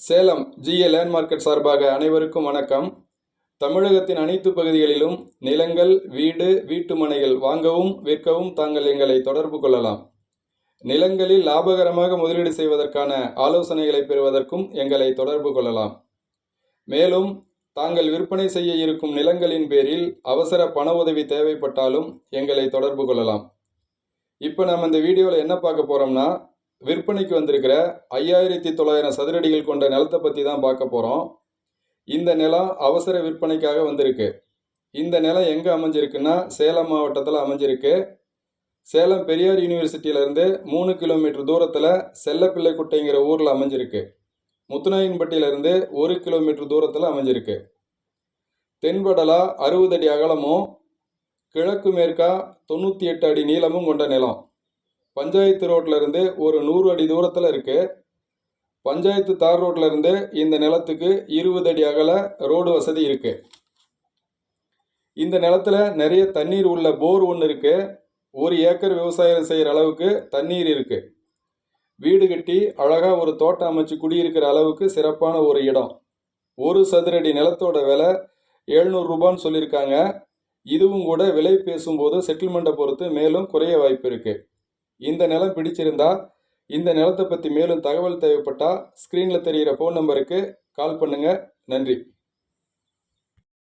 Salem GA land market சார்பாக அனைவருக்கும் வணக்கம். தமிழகத்தின் அனைத்து பகுதிகளிலும் நிலங்கள் வீடு வீட்டு மனைகள் வாங்கவும் விற்கவும் தாங்கள் எங்களை தொடர்பு கொள்ளலாம். நிலங்களில் லாபகரமாக முதலீடு செய்வதற்கான ஆலோசனைகளை பெறுவதற்கும் எங்களை தொடர்பு கொள்ளலாம். மேலும் தாங்கள் விற்பனை செய்ய இருக்கும் நிலங்களின் பேரில் அவசர பண உதவி தேவைப்பட்டாலும் எங்களை தொடர்பு கொள்ளலாம். இப்போ நம்ம இந்த வீடியோவில் என்ன பார்க்க போகிறோம்னா விற்பனைக்கு வந்திருக்கிற ஐயாயிரத்தி தொள்ளாயிரம் சதுரடிகள் கொண்ட நிலத்தை பற்றி தான் பார்க்க போகிறோம் இந்த நிலம் அவசர விற்பனைக்காக வந்திருக்கு. இந்த நிலம் எங்கே அமைஞ்சிருக்குன்னா சேலம் மாவட்டத்தில் அமைஞ்சிருக்கு. சேலம் பெரியார் யூனிவர்சிட்டியிலேருந்து மூணு கிலோமீட்டர் தூரத்தில் செல்லப்பிள்ளைக்குட்டைங்கிற ஊரில் அமைஞ்சிருக்கு. முத்துநாயன்பட்டியிலேருந்து ஒரு கிலோமீட்டர் தூரத்தில் அமைஞ்சிருக்கு. தென்படலா அறுபது அடி அகலமும் கிழக்கு மேற்கா தொண்ணூற்றி எட்டு அடி நீளமும் கொண்ட நிலம். பஞ்சாயத்து ரோட்லருந்து ஒரு நூறு அடி தூரத்தில் இருக்குது பஞ்சாயத்து தார் ரோட்ல இருந்து இந்த நிலத்துக்கு இருபது அடி அகல ரோடு வசதி இருக்குது இந்த நிலத்தில் நிறைய தண்ணீர் உள்ள போர் ஒன்று இருக்குது ஒரு ஏக்கர் விவசாயம் செய்கிற அளவுக்கு தண்ணீர் இருக்குது வீடு கட்டி அழகாக ஒரு தோட்டம் அமைச்சு குடியிருக்கிற அளவுக்கு சிறப்பான ஒரு இடம். ஒரு சதுரடி நிலத்தோட விலை எழுநூறு ரூபான்னு சொல்லியிருக்காங்க. இதுவும் கூட விலை பேசும்போது செட்டில்மெண்ட்டை பொறுத்து மேலும் குறைய வாய்ப்பு இருக்குது இந்த நிலம் பிடிச்சிருந்தா இந்த நிலத்தை பற்றி மேலும் தகவல் தேவைப்பட்டால் ஸ்க்ரீனில் தெரிகிற ஃபோன் நம்பருக்கு கால் பண்ணுங்கள் நன்றி.